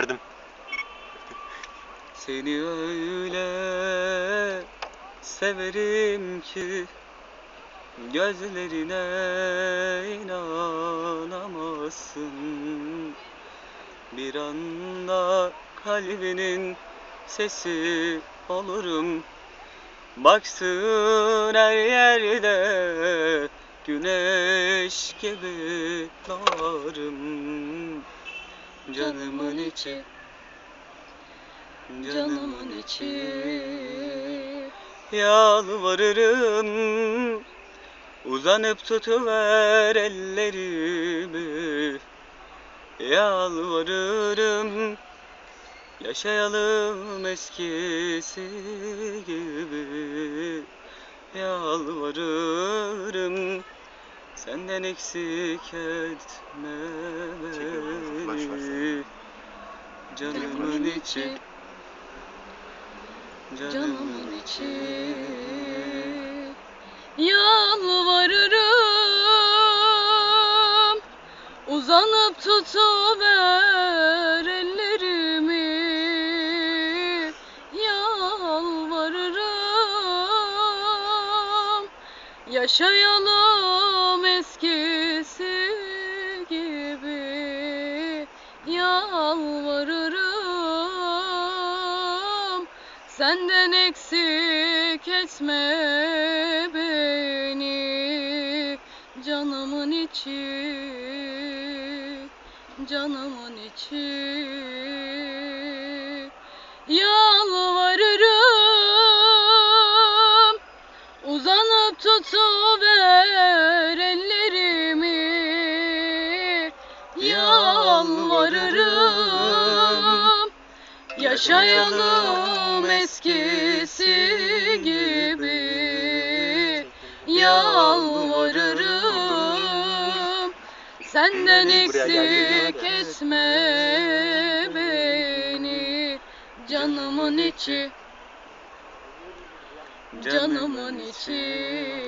Verdim. Seni öyle severim ki Gözlerine inanamazsın. Bir anda kalbinin sesi olurum. Baksın her yerde güneş gibi doğarım Canımın içi. Canımın içi. Yalvarırım. Uzanıp tutuver ellerimi. Yalvarırım. Yaşayalım eskisi gibi. Yalvarırım Senden eksik etme beni Canımın içi. Canımın içi. Yalvarırım. Uzanıp tutuver ellerimi. Yalvarırım. Yaşayalım eskisi gibi Yalvarırım. Senden eksik etme beni Canımın içi Canımın içi. Yalvarırım Uzanıp ellerimi Yaşayalım eskisi gibi. Yalvarırım Senden eksik etme beni. Canımın içi Canımın içi